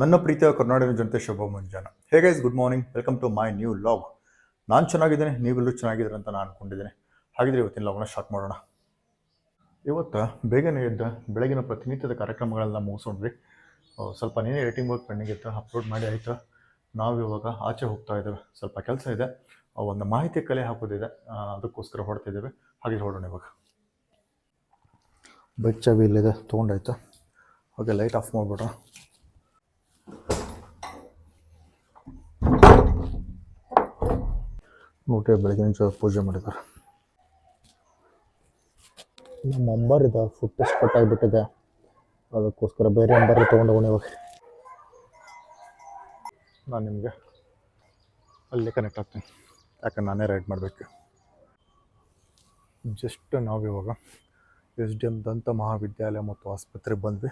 ನನ್ನ ಪ್ರೀತಿಯ ಕರ್ನಾಟಕ ಜನತೆ, ಶುಭ ಮುಂಜಾನೆ. Hey guys good morning welcome to my new vlog ನಾನು ಚೆನ್ನಾಗಿದ್ದೇನೆ, ನೀವೆಲ್ಲರೂ ಚೆನ್ನಾಗಿದ್ದೀರ ಅಂತ ನಾನು ಅಂದ್ಕೊಂಡಿದ್ದೇನೆ ಹಾಗಿದ್ರೆ ಇವತ್ತಿನ ಲಾಗ್ನ ಸ್ಟಾರ್ಟ್ ಮಾಡೋಣ. ಇವತ್ತು ಬೇಗನೆ ಇದ್ದ ಬೆಳಗಿನ ಪ್ರತಿನಿತ್ಯದ ಕಾರ್ಯಕ್ರಮಗಳೆಲ್ಲ ಮುಗಿಸ್ಕೊಂಡ್ವಿ. ಸ್ವಲ್ಪ ನೀನೇ ಎಡಿಟಿಂಗ್ ವರ್ಕ್ ಪೆಂಡಿಂಗ್ ಇತ್ತು ಅಪ್ಲೋಡ್ ಮಾಡಿ ಆಯಿತು. ನಾವು ಇವಾಗ ಆಚೆ ಹೋಗ್ತಾ ಇದ್ದೇವೆ. ಸ್ವಲ್ಪ ಕೆಲಸ ಇದೆ. ಒಂದು ಮಾಹಿತಿ ಕಲೆ ಹಾಕೋದಿದೆ. ಅದಕ್ಕೋಸ್ಕರ ಹೊಡ್ತಿದ್ದೇವೆ ಹಾಗೆ ಹೊರಡೋಣ ಇವಾಗ. ಬೆಚ್ಚ ಚಾವಿ ಇಲ್ಲಿದೆ ತೊಗೊಂಡಾಯ್ತು ಓಕೆ ಲೈಟ್ ಆಫ್ ಮಾಡಿಬಿಡ್ರ ನೋಡಿ ಬೆಳಗಿನ ಜಾವ ಪೂಜೆ ಮಾಡಿದ್ದಾರೆ. ನಮ್ಮ ಅಂಬರ್ ಇದೆ ಫುಟ್ ಸ್ಪಟ್ ಆಗಿಬಿಟ್ಟಿದೆ. ಅದಕ್ಕೋಸ್ಕರ ಬೇರೆ ಅಂಬರ್ ತೊಗೊಂಡು ಇವಾಗ. ನಾನು ನಿಮಗೆ ಅಲ್ಲಿ ಕನೆಕ್ಟ್ ಆಗ್ತೀನಿ. ಯಾಕಂದ್ರೆ ನಾನೇ ರೈಡ್ ಮಾಡಬೇಕು. ಜಸ್ಟ್ ನಾವಿವಾಗ ಎಸ್ ಡಿ ಎಂ ದಂತ ಮಹಾವಿದ್ಯಾಲಯ ಮತ್ತು ಆಸ್ಪತ್ರೆಗೆ ಬಂದ್ವಿ.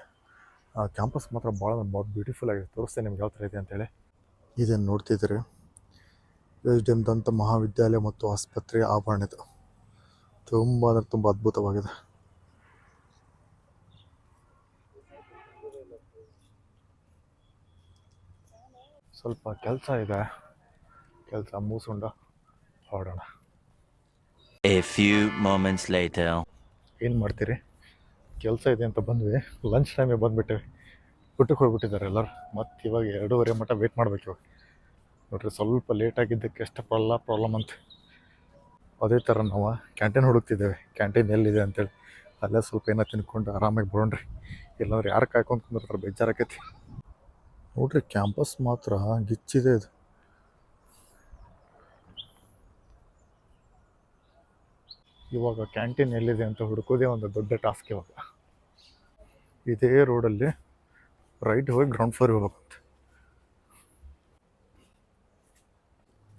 ಆ ಕ್ಯಾಂಪಸ್ ಮಾತ್ರ ಭಾಳ ಭಾಳ ಬ್ಯೂಟಿಫುಲ್ ಆಗಿದೆ. ತೋರಿಸ್ತೇನೆ ನಿಮ್ಗೆ ಯಾವ ಥರ ಇದೆ ಅಂತೇಳಿ ಇದನ್ನು ನೋಡ್ತಿದ್ದೀರಿ. ಎಸ್ ಡಿ ಎಂ ದಂತ ಮಹಾವಿದ್ಯಾಲಯ ಮತ್ತು ಆಸ್ಪತ್ರೆ ಆಭರಣ ಇದು ತುಂಬ ಅಂದರೆ ತುಂಬ ಅದ್ಭುತವಾಗಿದೆ. ಸ್ವಲ್ಪ ಕೆಲಸ ಇದೆ. ಕೆಲಸ ಮುಗಿಸ್ಕೊಂಡು. ಹೊರಡೋಣ ಎ ಫ್ಯೂ ಮೊಮೆಂಟ್ಸ್ ಲೈಟ್ ಏನು ಮಾಡ್ತೀರಿ? ಕೆಲಸ ಇದೆ ಅಂತ ಬಂದ್ವಿ. ಲಂಚ್ ಟೈಮಿಗೆ ಬಂದುಬಿಟ್ಟಿವಿ. ಊಟಕ್ಕೆ ಹೋಗ್ಬಿಟ್ಟಿದ್ದಾರೆ ಎಲ್ಲರೂ. ಮತ್ತು ಇವಾಗ ಎರಡೂವರೆ ಮಟ್ಟ ವೇಟ್ ಮಾಡ್ಬೇಕು ಇವಾಗ. ನೋಡ್ರಿ ಸ್ವಲ್ಪ ಲೇಟ್ ಆಗಿದ್ದಕ್ಕೆ ಎಷ್ಟು ಪ್ರಾಬ್ಲ ಪ್ರಾಬ್ಲಮ್ ಅಂತ. ಅದೇ ಥರ ನಾವು ಕ್ಯಾಂಟೀನ್ ಹುಡುಕ್ತಿದ್ದೇವೆ. ಕ್ಯಾಂಟೀನ್ ಎಲ್ಲಿದೆ ಅಂತೇಳಿ. ಅಲ್ಲೇ ಸ್ವಲ್ಪ ಏನೋ ತಿನ್ಕೊಂಡು ಆರಾಮಾಗಿ ಬರೋಣ್ರಿ. ಇಲ್ಲಾಂದ್ರೆ ಯಾರು ಕಾಯ್ಕೊಂಡು ಕುಂದಿರ್ತಾರೆ ಬೇಜಾರಾಕೈತಿ ನೋಡ್ರಿ ಕ್ಯಾಂಪಸ್ ಮಾತ್ರ ಗಿಚ್ಚಿದೆ ಇದು. ಇವಾಗ ಕ್ಯಾಂಟೀನ್ ಎಲ್ಲಿದೆ ಅಂತ ಹುಡುಕೋದೇ ಒಂದು ದೊಡ್ಡ ಟಾಸ್ಕ್ ಇವಾಗ. ಇದೇ ರೋಡಲ್ಲಿ ರೈಟ್ ಹೋಗಿ ಗ್ರೌಂಡ್ ಫ್ಲೋರ್ ಹೋಗ್ಬೇಕಂತೆ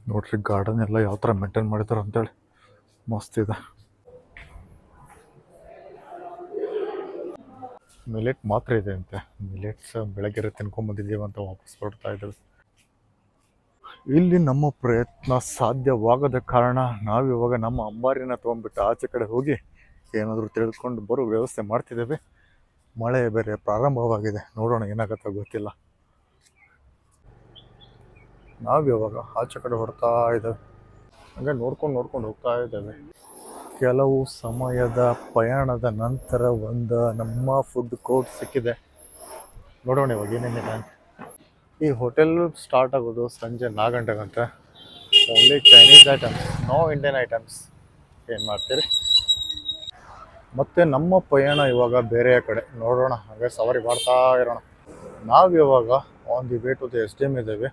ನೋಡ್ರಿ ಗಾರ್ಡನ್ ಎಲ್ಲ ಯಾವ ಥರ ಮೇಂಟೈನ್ ಮಾಡಿದಾರೆ ಅಂತೇಳಿ. ಮಸ್ತ್ ಇದೆ. ಮಿಲೆಟ್ ಮಾತ್ರ ಇದೆ ಅಂತೆ. ಮಿಲೆಟ್ಸ್ ಬೆಳಗ್ಗೆ ತಿನ್ಕೊಂಬಂದಿದ್ದೀವಿ ಅಂತ ವಾಪಸ್ ಬರ್ತಾ ಇದ್ದೇವೆ ಇಲ್ಲಿ ನಮ್ಮ ಪ್ರಯತ್ನ ಸಾಧ್ಯವಾಗದ ಕಾರಣ ನಾವು ಇವಾಗ ನಮ್ಮ ಅಂಬಾರಿನ ತೊಗೊಂಡ್ಬಿಟ್ಟು ಆಚೆ ಕಡೆ ಹೋಗಿ ಏನಾದರೂ ತಿಳಿದುಕೊಂಡು ಬರೋ ವ್ಯವಸ್ಥೆ ಮಾಡ್ತಿದ್ದೇವೆ. ಮಳೆ ಬೇರೆ ಪ್ರಾರಂಭವಾಗಿದೆ. ನೋಡೋಣ ಏನಾಗತ್ತ ಗೊತ್ತಿಲ್ಲ. ನಾವಿವಾಗ ಆಚೆ ಕಡೆ ಹೊಡ್ತಾ ಇದ್ದೇವೆ. ಹಂಗೆ ನೋಡ್ಕೊಂಡು ನೋಡ್ಕೊಂಡು ಹೋಗ್ತಾ ಇದ್ದೇವೆ. ಕೆಲವು ಸಮಯದ ಪ್ರಯಾಣದ ನಂತರ ಒಂದು ನಮ್ಮ ಫುಡ್ ಕೋರ್ಟ್ ಸಿಕ್ಕಿದೆ. ನೋಡೋಣ ಇವಾಗ ಏನೇನಿದೆ ಈ ಹೋಟೆಲ್ ಸ್ಟಾರ್ಟ್ ಆಗೋದು ಸಂಜೆ ನಾಲ್ಕು ಗಂಟೆಗಂತೆ. Only Chinese items no Indian items ಏನು ಮಾಡ್ತೀರಿ? ಮತ್ತು ನಮ್ಮ ಪಯಣ ಇವಾಗ ಬೇರೆ ಕಡೆ. ನೋಡೋಣ, ಹಾಗೆ ಸವಾರಿ ಮಾಡ್ತಾ ಇರೋಣ. ನಾವು ಇವಾಗ on the way to the S D M ಇದ್ದೇವೆ.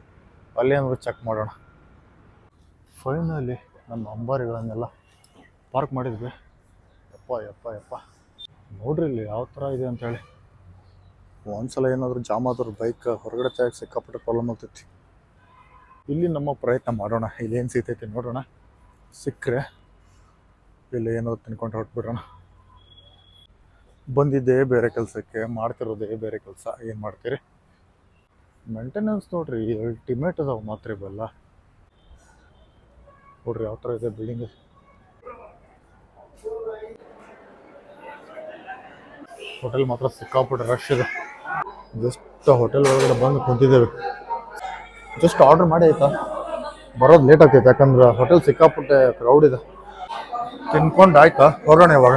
ಅಲ್ಲಿ ಏನಾದ್ರು ಚೆಕ್ ಮಾಡೋಣ. ಫೈನಲಿ ನಮ್ಮ ಅಂಬಾರಿಗಳನ್ನೆಲ್ಲ ಪಾರ್ಕ್ ಮಾಡಿದ್ವಿ. ಯಪ್ಪ ಯಪ್ಪ ಯಪ್ಪ. ನೋಡ್ರಿ ಇಲ್ಲಿ ಯಾವ ಥರ ಇದೆ ಅಂತೇಳಿ. ಒಂದ್ಸಲ ಏನಾದರೂ ಜಾಮ್ ಆದ್ರೆ ಬೈಕ್ ಹೊರಗಡೆ ತೆಗೆ ಸಿಕ್ಕಾಪಟ್ಟೆ ಪ್ರಾಬ್ಲಮ್ ಆಗ್ತೈತಿ. ಇಲ್ಲಿ ನಮ್ಮ ಪ್ರಯತ್ನ ಮಾಡೋಣ. ಇಲ್ಲೇನು ಸಿಗ್ತೈತಿ ನೋಡೋಣ. ಸಿಕ್ಕರೆ ಇಲ್ಲಿ ಏನಾದ್ರು ತಿನ್ಕೊಂಡು ಹೊರಟ್ಬಿಡೋಣ. ಬಂದಿದ್ದೇ ಬೇರೆ ಕೆಲಸಕ್ಕೆ, ಮಾಡ್ತಿರೋದೇ ಬೇರೆ ಕೆಲಸ. ಏನು ಮಾಡ್ತೀರಿ? ಮೇಂಟೆನೆನ್ಸ್ ನೋಡ್ರಿ ಅಲ್ಟಿಮೇಟ್ ಅದಾವ ಮಾತ್ರ ಇವೆಲ್ಲ. ನೋಡ್ರಿ ಯಾವ ಥರ ಇದೆ ಬಿಲ್ಡಿಂಗ್ ಹೋಟೆಲ್ ಮಾತ್ರ ಸಿಕ್ಕಾಪಟ್ಟೆ ರಶ್ ಇದೆ. ಜಸ್ಟ್ ಹೋಟೆಲ್ ಒಳಗಡೆ ಬಂದು ಕುಂತಿದ್ದೇವೆ. ಜಸ್ಟ್ ಆರ್ಡರ್ ಮಾಡಿ ಆಯ್ತಾ? ಬರೋದು ಲೇಟ್ ಆಗ್ತೈತೆ, ಯಾಕಂದ್ರೆ ಹೋಟೆಲ್ ಸಿಕ್ಕಾಪಟ್ಟೆ ಕ್ರೌಡ್ ಇದೆ. ತಿನ್ಕೊಂಡು ಆಯ್ತಾ? ಹೊರೋಣ ಇವಾಗ.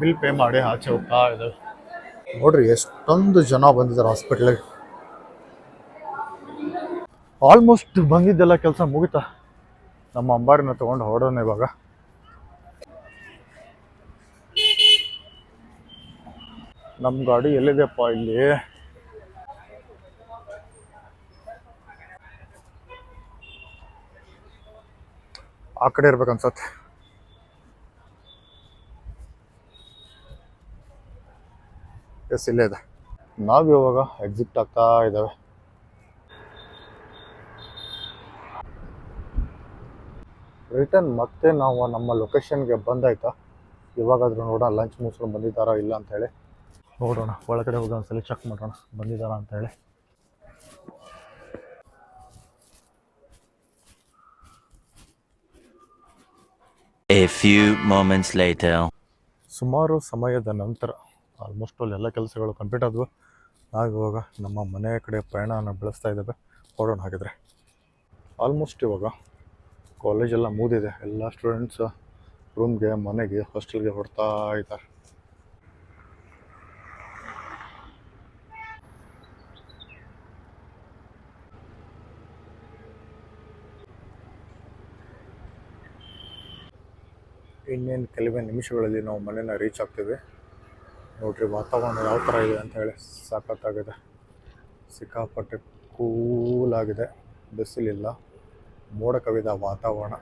ಬಿಲ್ ಪೇ ಮಾಡಿ ಆಚೆ ಹೋಗ್ತಾ ಇದ್ದಾವೆ ನೋಡ್ರಿ, ಎಷ್ಟೊಂದು ಜನ ಬಂದಿದ್ದಾರೆ ಹಾಸ್ಪಿಟ್ಲಿಗೆ ಆಲ್ಮೋಸ್ಟ್ ಬಂದಿದ್ದೆಲ್ಲ ಕೆಲಸ ಮುಗಿತಾ? ನಮ್ಮ ಅಂಬಾರಿನ ತಗೊಂಡು ಹೊರಡೋಣ ಇವಾಗ. ನಮ್ಮ ಗಾಡಿ ಎಲ್ಲಿದೆಪ್ಪ ಇಲ್ಲಿ? ಆ ಕಡೆ ಇರ್ಬೇಕನ್ಸತ್ತೆ. ಎಸ್, ಇಲ್ಲೇ ಇದೆ. ನಾವು ಇವಾಗ ಎಕ್ಸಿಟ್ ಆಗ್ತಾ ಇದ್ದಾವೆ ರಿಟರ್ನ್ ಮತ್ತೆ ನಾವು ನಮ್ಮ ಲೊಕೇಶನ್ಗೆ ಬಂದಾಯ್ತಾ? ಇವಾಗಾದ್ರೂ ನೋಡೋಣ ಲಂಚ್ ಮುಗಿಸ್ಕೊಂಡು ಬಂದಿದ್ದಾರಾ, ಇಲ್ಲ ಅಂತ ಹೇಳಿ. ನೋಡೋಣ ಒಳಗಡೆ ಹೋಗಿ ಒಂದ್ಸಲ ಚೆಕ್ ಮಾಡೋಣ ಬಂದಿದ್ದಾರ ಅಂತ ಹೇಳಿ. ಎ ಫ್ಯೂ moments ಲೇಟರ್ ಸುಮಾರು ಸಮಯದ ನಂತರ ಆಲ್ಮೋಸ್ಟ್ ಅಲ್ಲಿ ಎಲ್ಲ ಕೆಲಸಗಳು ಕಂಪ್ಲೀಟ್ ಆದವು. ನಾವು ಇವಾಗ ನಮ್ಮ ಮನೆಯ ಕಡೆ ಪ್ರಯಾಣನ ಬೆಳೆಸ್ತಾ ಇದ್ದೇವೆ. ಹೊರಡೋಣ ಹಾಗಿದ್ರೆ. ಆಲ್ಮೋಸ್ಟ್ ಇವಾಗ ಕಾಲೇಜೆಲ್ಲ ಮುಗಿದಿದೆ. ಎಲ್ಲ ಸ್ಟೂಡೆಂಟ್ಸ್ ರೂಮ್ಗೆ ಮನೆಗೆ ಹಾಸ್ಟೆಲ್ಗೆ ಹೊರಡ್ತಾ ಇದ್ದಾರೆ. ಇನ್ನೇನು ಕೆಲವೇ ನಿಮಿಷಗಳಲ್ಲಿ ನಾವು ಮನೇನ ರೀಚ್ ಆಗ್ತೀವಿ. ನೋಡ್ರಿ ವಾತಾವರಣ ಯಾವ ಥರ ಇದೆ ಅಂತ ಹೇಳಿ ಸಾಕತ್ತಾಗಿದೆ. ಸಿಕ್ಕಾಪಟ್ಟೆ ಕೂಲಾಗಿದೆ ಬಿಸಿಲಿಲ್ಲ. ಮೋಡ ಕವಿದ ವಾತಾವರಣ.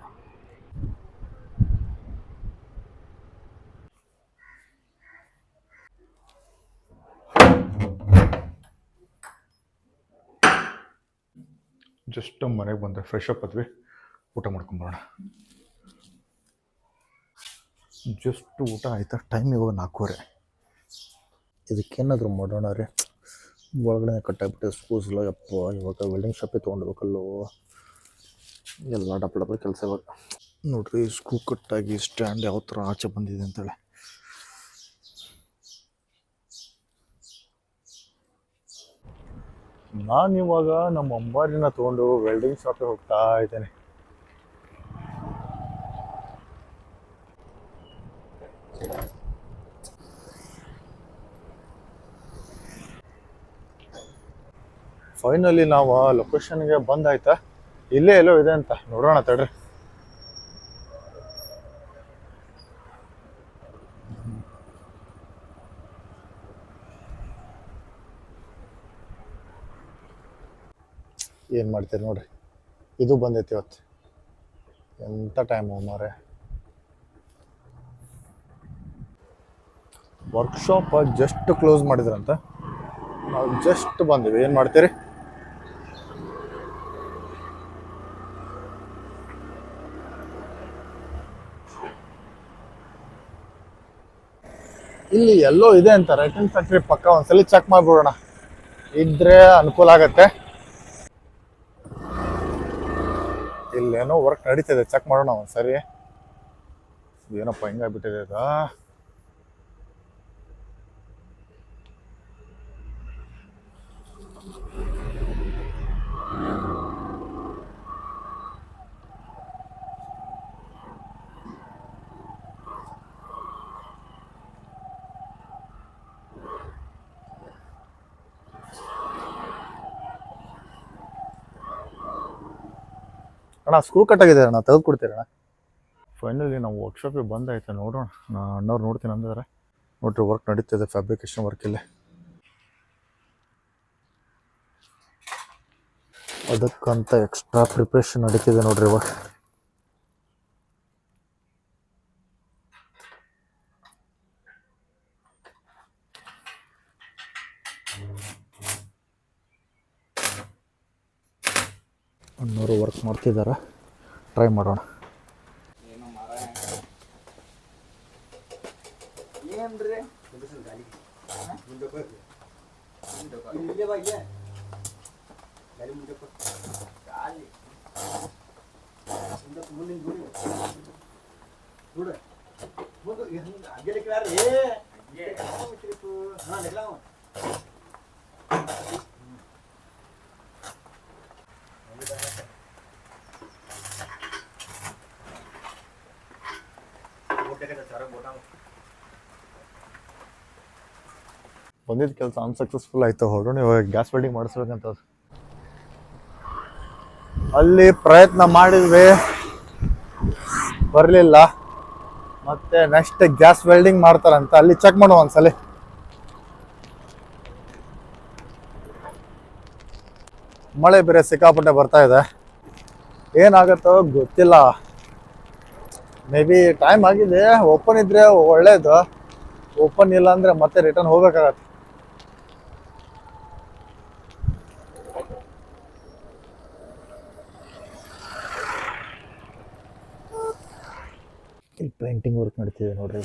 ಜಸ್ಟ್ ಮನೆಗೆ ಬಂದೆ. ಫ್ರೆಶ್ ಅಪ್ ಆದ್ವಿ. ಊಟ ಮಾಡ್ಕೊಂಬರೋಣ ಜಸ್ಟ್ ಊಟ ಆಯ್ತಾ? ಟೈಮ್ ಇವಾಗ ನಾಲ್ಕೂವರೆ. ಇದಕ್ಕೇನಾದರೂ ಮಾಡೋಣ ರೀ. ಒಳಗಡೆ ಕಟ್ಟಾಗ್ಬಿಟ್ಟು ಸ್ಕೂಸ್ಲೋ ಯಪ್ಪ, ಇವಾಗ ವೆಲ್ಡಿಂಗ್ ಶಾಪೇ ತೊಗೊಂಡ್ಬೇಕಲ್ಲೋ. ಎಲ್ಲ ಡಬ್ ಡಬಲ್ ಕೆಲಸ ಇವಾಗ. ನೋಡ್ರಿ ಸ್ಕ್ರೂ ಕಟ್ಟಾಗಿ ಸ್ಟ್ಯಾಂಡ್ ಯಾವ ಥರ ಆಚೆ ಬಂದಿದೆ ಅಂತೇಳಿ. ಇವಾಗ ನಮ್ಮ ಅಂಬಾರಿನ ತೊಗೊಂಡು ವೆಲ್ಡಿಂಗ್ ಶಾಪಿಗೆ ಹೋಗ್ತಾ ಇದ್ದೇನೆ. ಫೈನಲಿ ನಾವು ಲೊಕೇಶನ್ಗೆ ಬಂದಾಯ್ತಾ? ಇಲ್ಲೇ ಎಲ್ಲೋ ಇದೆ ಅಂತ. ನೋಡೋಣ ತಡ್ರಿ. ಏನು ಮಾಡ್ತೀರಿ ನೋಡ್ರಿ? ಇದು ಬಂದೈತಿ ಇವತ್ತು. ಎಂಥ ಟೈಮು ಮಾರೆ ವರ್ಕ್ಶಾಪ್ ಜಸ್ಟ್ ಕ್ಲೋಸ್ ಮಾಡಿದ್ರಂತ? ನಾವು ಜಸ್ಟ್ ಬಂದಿವಿ. ಏನು ಮಾಡ್ತೀರಿ? ಇಲ್ಲಿ ಎಲ್ಲೋ ಇದೆ ಅಂತ ರೈಟನ್ ಫ್ಯಾಕ್ಟ್ರಿ ಪಕ್ಕ ಒಂದ್ಸಲಿ ಚೆಕ್ ಮಾಡ್ಬಿಡೋಣ. ಇದ್ರೆ ಅನುಕೂಲ ಆಗತ್ತೆ. ಇಲ್ಲೇನೋ ವರ್ಕ್ ನಡೀತಿದೆ ಚೆಕ್ ಮಾಡೋಣ ಒಂದ್ಸರಿ. ಏನಪ್ಪ ಹಿಂಗಾಗ್ಬಿಟ್ಟಿದೆ ಇದು? ಅಣ್ಣ ಸ್ಕ್ರೂ ಆಗಿದೆ ಅಣ್ಣ ತೆಗೆದು ಕೊಡ್ತೀರಣ್ಣ ಫೈನಲಿ ನಾವು ವರ್ಕ್ಶಾಪಿಗೆ ಬಂದಾಯ್ತು ನೋಡೋಣ. ನಾ ಅಣ್ಣವ್ರು ನೋಡ್ತೀನಿ ಅಂದಿದ್ದಾರೆ ನೋಡ್ರಿ ವರ್ಕ್ ನಡೀತಿದೆ ಫ್ಯಾಬ್ರಿಕೇಶನ್ ವರ್ಕ್ ಇಲ್ಲೇ. ಅದಕ್ಕಂತ ಎಕ್ಸ್ಟ್ರಾ ಪ್ರಿಪ್ರೇಷನ್ ನಡೀತಿದೆ ನೋಡ್ರಿ ಇವಾಗ. ಅಣ್ಣವರು ವರ್ಕ್ ಮಾಡ್ತಿದ್ದಾರೆ ಟ್ರೈ ಮಾಡೋಣ. ಬಂದಿದ್ದ ಕೆಲಸ ಅನ್ಸಕ್ಸಸ್ಫುಲ್ ಆಯ್ತು ಹೊರಡೋಣ ಇವಾಗ ಗ್ಯಾಸ್ ವೆಲ್ಡಿಂಗ್ ಮಾಡಿಸ್ಬೇಕಂತ ಅಲ್ಲಿ ಪ್ರಯತ್ನ ಮಾಡಿದ್ವಿ. ಬರಲಿಲ್ಲ. ಮತ್ತೆ ನೆಕ್ಸ್ಟ್ ಗ್ಯಾಸ್ ವೆಲ್ಡಿಂಗ್ ಮಾಡ್ತಾರಂತ. ಅಲ್ಲಿ ಚೆಕ್ ಮಾಡುವ ಒಂದ್ಸಲಿ. ಮಳೆ ಬೇರೆ ಸಿಕ್ಕಾಪಟ್ಟೆ ಬರ್ತಾ ಇದೆ. ಏನಾಗತ್ತೋ ಗೊತ್ತಿಲ್ಲ. ಮೇ ಬಿ ಟೈಮ್ ಆಗಿದೆ. ಓಪನ್ ಇದ್ರೆ ಒಳ್ಳೇದು. ಓಪನ್ ಇಲ್ಲ ಅಂದ್ರೆ ಮತ್ತೆ ರಿಟರ್ನ್ ಹೋಗ್ಬೇಕಾಗತ್ತೆ ಇಲ್ಲಿ ಪೇಂಟಿಂಗ್ ವರ್ಕ್ ನಡೀತಿದೆ ನೋಡ್ರಿ.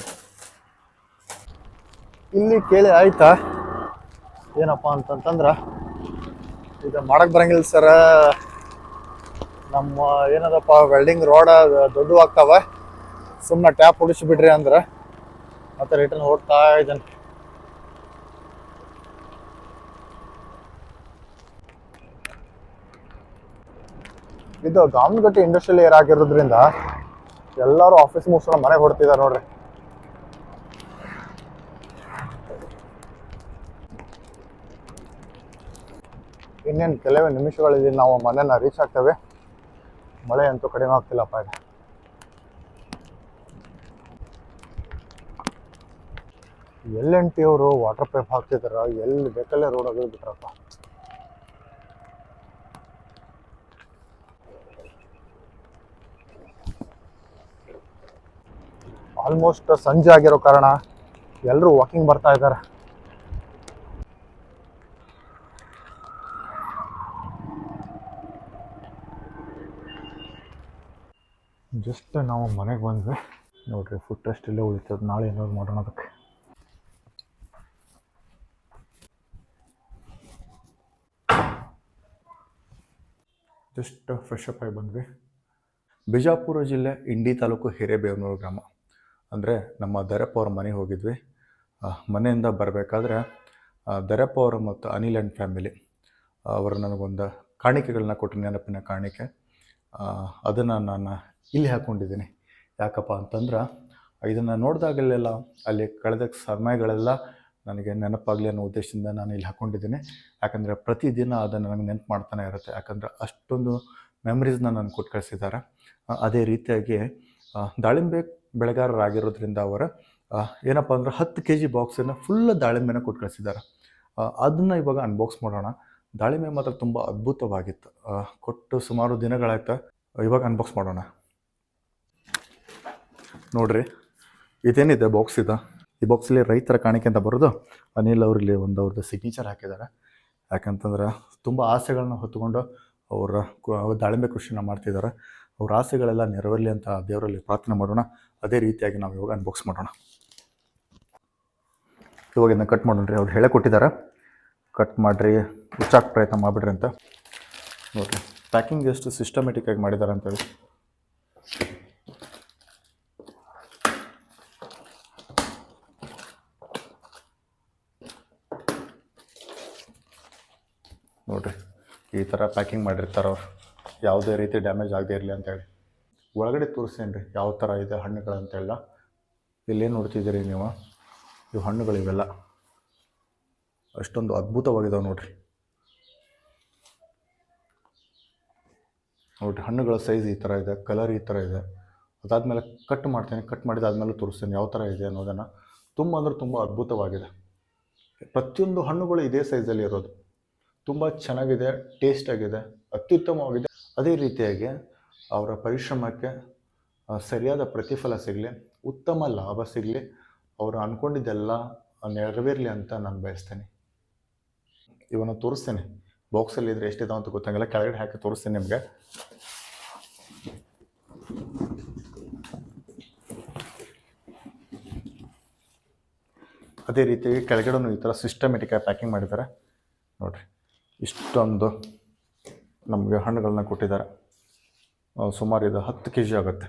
ಇಲ್ಲಿ ಕೇಳಿ ಆಯ್ತಾ? ಏನಪ್ಪ ಅಂತಂತಂದ್ರೆ, ಇದು ಮಾಡಕ್ ಬರಂಗಿಲ್ಲ ಸರ ನಮ್ಮ ಏನದಪ್ಪ ವೆಲ್ಡಿಂಗ್ ರೋಡ ದೊಡ್ಡ ಆಗ್ತಾವ. ಸುಮ್ಮನೆ ಟ್ಯಾಪ್ ಹೊಡಿಸಿಬಿಡ್ರಿ ಅಂದ್ರೆ. ಮತ್ತೆ ರಿಟರ್ನ್ ಓಡ್ತಾ ಇದ್ದಾನೆ. ಇದು ಗಾಮನಗಟ್ಟಿ ಇಂಡಸ್ಟ್ರಿಯಲ್ ಏರ್ ಆಗಿರೋದ್ರಿಂದ ಎಲ್ಲರೂ ಆಫೀಸ್ ಮುಗಿಸ್ಕೊಂಡು ಮನೆಗೆ ಹೊಡ್ತಿದ್ದಾರೆ ನೋಡ್ರಿ. ಇನ್ನೇನು ಕೆಲವೇ ನಿಮಿಷಗಳಲ್ಲಿ ನಾವು ಮನೆನ ರೀಚ್ ಆಗ್ತೇವೆ. ಮಳೆ ಅಂತೂ ಕಡಿಮೆ ಆಗ್ತಿಲ್ಲಪ್ಪ ಈಗ ಎಲ್ ಟಿ ಅವರು ವಾಟರ್ ಪೈಪ್ ಹಾಕ್ತಿದಾರ, ಎಲ್ಲಿ ಬೇಕಲ್ಲೇ ರೋಡ್ ಆಗಿರ್ಬಿಟ್ರಪ್ಪ ಬಿಟ್ರಪ್ಪ ಆಲ್ಮೋಸ್ಟ್ ಸಂಜೆ ಆಗಿರೋ ಕಾರಣ ಎಲ್ಲರೂ ವಾಕಿಂಗ್ ಬರ್ತಾ ಇದ್ದಾರೆ. ಜಸ್ಟ್ ನಾವು ಮನೆಗೆ ಬಂದ್ವಿ. ನೋಡ್ರಿ ಫುಡ್ ಟೆಸ್ಟ್ ಇಲ್ಲೇ ಉಳಿತದೆ. ನಾಳೆ ಏನಾದ್ರು ಮಾಡೋಣ ಅದಕ್ಕೆ. ಜಸ್ಟ್ ಫ್ರೆಶ್ ಅಪ್ ಆಗಿ ಬಂದ್ವಿ. ಬಿಜಾಪುರ ಜಿಲ್ಲೆ ಇಂಡಿ ತಾಲೂಕು ಹಿರೇಬೇವನೂರು ಗ್ರಾಮ. ಅಂದರೆ ನಮ್ಮ ದರಪ್ಪ ಅವ್ರ ಮನೆಗೆ ಹೋಗಿದ್ವಿ. ಮನೆಯಿಂದ ಬರಬೇಕಾದ್ರೆ ದರಪ್ಪ ಅವರು ಮತ್ತು ಅನಿಲ್ ಆ್ಯಂಡ್ ಫ್ಯಾಮಿಲಿ ಅವರು ನನಗೊಂದು ಕಾಣಿಕೆಗಳನ್ನ ಕೊಟ್ಟರು ನೆನಪಿನ ಕಾಣಿಕೆ. ಅದನ್ನು ನಾನು ಇಲ್ಲಿ ಹಾಕ್ಕೊಂಡಿದ್ದೀನಿ ಯಾಕಪ್ಪ ಅಂತಂದ್ರೆ, ಇದನ್ನು ನೋಡಿದಾಗಲೆಲ್ಲ ಅಲ್ಲಿ ಕಳೆದ ಸಮಯಗಳೆಲ್ಲ ನನಗೆ ನೆನಪಾಗಲಿ ಅನ್ನೋ ಉದ್ದೇಶದಿಂದ ನಾನು ಇಲ್ಲಿ ಹಾಕ್ಕೊಂಡಿದ್ದೀನಿ ಯಾಕಂದರೆ ಪ್ರತಿದಿನ ಅದನ್ನು ನನಗೆ ನೆನಪು ಮಾಡ್ತಾನೆ ಇರುತ್ತೆ. ಯಾಕಂದರೆ ಅಷ್ಟೊಂದು ಮೆಮ್ರೀಸ್ನ ನಾನು ಕೊಟ್ಟು ಕಳಿಸಿದ್ದಾರೆ. ಅದೇ ರೀತಿಯಾಗಿ ದಾಳಿಂಬೆ ಬೆಳೆಗಾರರಾಗಿರೋದ್ರಿಂದ ಅವರ ಏನಪ್ಪ ಅಂದ್ರೆ ಹತ್ತು ಕೆ ಜಿ ಬಾಕ್ಸನ್ನು ಫುಲ್ ದಾಳಿಂಬೆನ ಕೊಟ್ಟು ಕಳಿಸಿದ್ದಾರೆ. ಅದನ್ನು ಇವಾಗ ಅನ್ಬಾಕ್ಸ್ ಮಾಡೋಣ. ದಾಳಿಂಬೆ ಮಾತ್ರ ತುಂಬ ಅದ್ಭುತವಾಗಿತ್ತು. ಕೊಟ್ಟು ಸುಮಾರು ದಿನಗಳಾಯ್ತು, ಇವಾಗ ಅನ್ಬಾಕ್ಸ್ ಮಾಡೋಣ. ನೋಡ್ರಿ, ಇದೇನಿದೆ ಬಾಕ್ಸ್ ಇದೆ? ಈ ಬಾಕ್ಸಲ್ಲಿ ರೈತರ ಕಾಣಿಕೆ ಅಂತ ಬರೋದು? ಅನಿಲ್ ಅವ್ರಲ್ಲಿ ಒಂದು ಅವ್ರದ್ದು ಸಿಗ್ನೇಚರ್ ಹಾಕಿದ್ದಾರೆ. ಯಾಕಂತಂದ್ರೆ ತುಂಬ ಆಸೆಗಳನ್ನ ಹೊತ್ತುಕೊಂಡು ಅವ್ರ ದಾಳಿಂಬೆ ಕೃಷಿನ ಮಾಡ್ತಿದ್ದಾರೆ. ಅವ್ರ ಆಸೆಗಳೆಲ್ಲ ನೆರವೇರಲಿ ಅಂತ ದೇವರಲ್ಲಿ ಪ್ರಾರ್ಥನೆ ಮಾಡೋಣ. ಅದೇ ರೀತಿಯಾಗಿ ನಾವು ಇವಾಗ ಅನ್ಬಾಕ್ಸ್ ಮಾಡೋಣ. ಇವಾಗ ಇದನ್ನ ಕಟ್ ಮಾಡೋಣ್ರಿ ಅವ್ರು ಹೇಳೇ ಕೊಟ್ಟಿದ್ದಾರೆ ಕಟ್ ಮಾಡಿರಿ, ಹುಚ್ಚಾಕ್ ಪ್ರಯತ್ನ ಮಾಡಿಬಿಡ್ರಿ ಅಂತ. ಓಕೆ ಪ್ಯಾಕಿಂಗ್ ಎಷ್ಟು ಸಿಸ್ಟಮೆಟಿಕ್ ಆಗಿ ಮಾಡಿದ್ದಾರೆ ಅಂತೇಳಿ. ನೋಡ್ರಿ, ಈ ಥರ ಪ್ಯಾಕಿಂಗ್ ಮಾಡಿರ್ತಾರೆ ಅವ್ರು. ಯಾವುದೇ ರೀತಿ ಡ್ಯಾಮೇಜ್ ಆಗದೇ ಇರಲಿ ಅಂತೇಳಿ. ಒಳಗಡೆ ತೋರಿಸ್ತೇನೆ ರೀ ಯಾವ ಥರ ಇದೆ ಹಣ್ಣುಗಳು ಅಂತೆಲ್ಲ. ಇಲ್ಲೇನು ನೋಡ್ತಿದ್ದೀರಿ ನೀವು? ಇವು ಹಣ್ಣುಗಳು ಇವೆಲ್ಲ. ಅಷ್ಟೊಂದು ಅದ್ಭುತವಾಗಿದಾವೆ ನೋಡ್ರಿ. ನೋಡಿರಿ, ಹಣ್ಣುಗಳ ಸೈಜ್ ಈ ಥರ ಇದೆ ಕಲರ್ ಈ ಥರ ಇದೆ. ಅದಾದಮೇಲೆ ಕಟ್ ಮಾಡ್ತೇನೆ ಕಟ್ ಮಾಡಿದಾದ್ಮೇಲೆ ತೋರಿಸ್ತೇನೆ ಯಾವ ಥರ ಇದೆ ಅನ್ನೋದನ್ನು. ತುಂಬ ಅಂದರೆ ತುಂಬ ಅದ್ಭುತವಾಗಿದೆ. ಪ್ರತಿಯೊಂದು ಹಣ್ಣುಗಳು ಇದೇ ಸೈಜಲ್ಲಿ ಇರೋದು. ತುಂಬ ಚೆನ್ನಾಗಿದೆ ಟೇಸ್ಟಾಗಿದೆ ಅತ್ಯುತ್ತಮವಾಗಿದೆ. ಅದೇ ರೀತಿಯಾಗಿ ಅವರ ಪರಿಶ್ರಮಕ್ಕೆ ಸರಿಯಾದ ಪ್ರತಿಫಲ ಸಿಗಲಿ, ಉತ್ತಮ ಲಾಭ ಸಿಗಲಿ, ಅವರು ಅಂದ್ಕೊಂಡಿದ್ದೆಲ್ಲ ನೆರವೇರಲಿ ಅಂತ ನಾನು ಬಯಸ್ತೇನೆ. ಇವನ್ನ ತೋರಿಸ್ತೇನೆ. ಬಾಕ್ಸಲ್ಲಿ ಇದ್ರೆ ಎಷ್ಟಿದಾವೆ ಅಂತ ಗೊತ್ತಾಗಲ್ಲ, ಕೆಳಗಡೆ ಹಾಕಿ ತೋರಿಸ್ತೇನೆ ನಿಮಗೆ. ಅದೇ ರೀತಿಯಾಗಿ ಕೆಳಗಡೆನೂ ಈ ಥರ ಸಿಸ್ಟಮೆಟಿಕಾಗಿ ಪ್ಯಾಕಿಂಗ್ ಮಾಡಿದ್ದಾರೆ. ನೋಡಿರಿ, ಇಷ್ಟೊಂದು ನಮಗೆ ಹಣ್ಣುಗಳನ್ನ ಕೊಟ್ಟಿದ್ದಾರೆ. ಸುಮಾರು ಇದು ಹತ್ತು ಕೆ ಜಿ ಆಗುತ್ತೆ.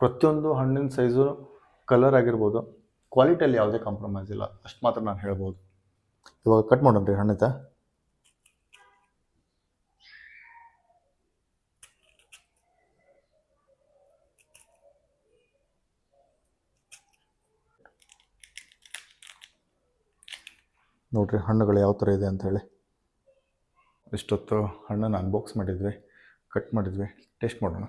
ಪ್ರತಿಯೊಂದು ಹಣ್ಣಿನ ಸೈಜು ಕಲರ್ ಆಗಿರ್ಬೋದು ಕ್ವಾಲಿಟಿಯಲ್ಲಿ ಯಾವುದೇ ಕಾಂಪ್ರಮೈಸ್ ಇಲ್ಲ. ಅಷ್ಟು ಮಾತ್ರ ನಾನು ಹೇಳ್ಬೋದು. ಇವಾಗ ಕಟ್ ಮಾಡೋಣ ರೀ ಹಣ್ಣಿತ ನೋಡ್ರಿ ಹಣ್ಣುಗಳು ಯಾವ ಥರ ಇದೆ ಅಂತ ಹೇಳಿ. ಇಷ್ಟೊತ್ತು ಹಣ್ಣನ್ನು ಅನ್ಬಾಕ್ಸ್ ಮಾಡಿದ್ವಿ. ಕಟ್ ಮಾಡಿದ್ವಿ. ಟೇಸ್ಟ್ ಮಾಡೋಣ.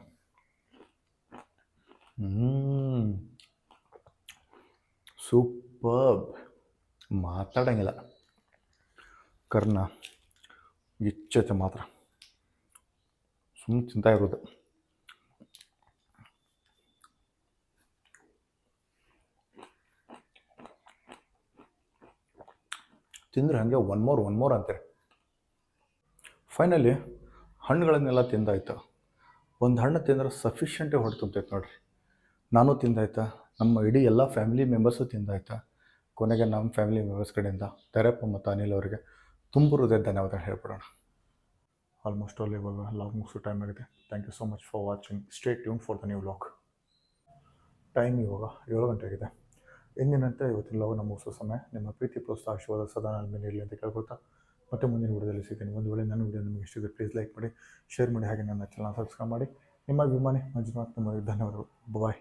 ಸೂಪರ್. ಮಾತಾಡೋಂಗಿಲ್ಲ. ಕರ್ನ ಇಚ್ಛತೆ ಮಾತ್ರ. ಸುಮ್ಮನೆ ತಿಂತಾ ಇರೋದು. ತಿಂದರೆ ಹಾಗೆ ಒನ್ ಮೋರ್ ಒನ್ ಮೋರ್ ಅಂತಾರೆ. ಫೈನಲಿ ಹಣ್ಣುಗಳನ್ನೆಲ್ಲ ತಿಂದಾಯ್ತು? ಒಂದು ಹಣ್ಣು ತಿಂದರೆ ಸಫಿಷಿಯೆಂಟೇ ಹೊಟ್ಟೆ ತುಂಬ್ತೈತೆ ನೋಡಿರಿ. ನಾನು ತಿಂದಾಯ್ತಾ? ನಮ್ಮ ಇಡೀ ಎಲ್ಲ ಫ್ಯಾಮಿಲಿ ಮೆಂಬರ್ಸು ತಿಂದಾಯ್ತಾ? ಕೊನೆಗೆ ನಮ್ಮ ಫ್ಯಾಮಿಲಿ ಮೆಂಬರ್ಸ್ ಕಡೆಯಿಂದ ತೆರಪ್ಪ ಮತ್ತು ಅನಿಲ್ ಅವರಿಗೆ ತುಂಬ ಹೃದಯ ಧನ್ಯವಾದ ಹೇಳ್ಬಿಡೋಣ. ಆಲ್ಮೋಸ್ಟ್ ಆಲ್ ಇವಾಗ ಲಾಗ್ ಮುಗಿಸೋ ಟೈಮ್ ಆಗಿದೆ. Thank you so much for watching stay tune for the new vlog time ಇವಾಗ ಏಳು ಗಂಟೆ ಆಗಿದೆ. ಎಂದಿನಂತೆ ಇವತ್ತಿನ ನಮ್ಮ ಮುಗಿಸೋ ಸಮಯ. ನಿಮ್ಮ ಪ್ರೀತಿ, ಪ್ರೋತ್ಸಾಹ, ಆಶೀರ್ವಾದ ಸದಾ ಮೇಲೆ ಇರಲಿ ಅಂತ ಕೇಳ್ಕೊಳ್ತಾ ಮತ್ತೆ ಮುಂದಿನ ವಿಡಿಯೋದಲ್ಲಿ ಸಿಗ್ತೀನಿ. ಒಂದು ವೇಳೆ ನನ್ನ ವಿಡಿಯೋ ನಿಮಗೆ ಇಷ್ಟಿದೆ ಪ್ಲೀಸ್ ಲೈಕ್ ಮಾಡಿ ಶೇರ್ ಮಾಡಿ, ಹಾಗೆ ನನ್ನ ಚಾನಲ್ ಸಬ್ಸ್ಕ್ರೈಬ್ ಮಾಡಿ. ನಿಮ್ಮ ಅಭಿಮಾನಿ ಮಂಜುನಾಥ್ ನಿಮಗೆ ಧನ್ಯವಾದಗಳು. ಬಾಯ್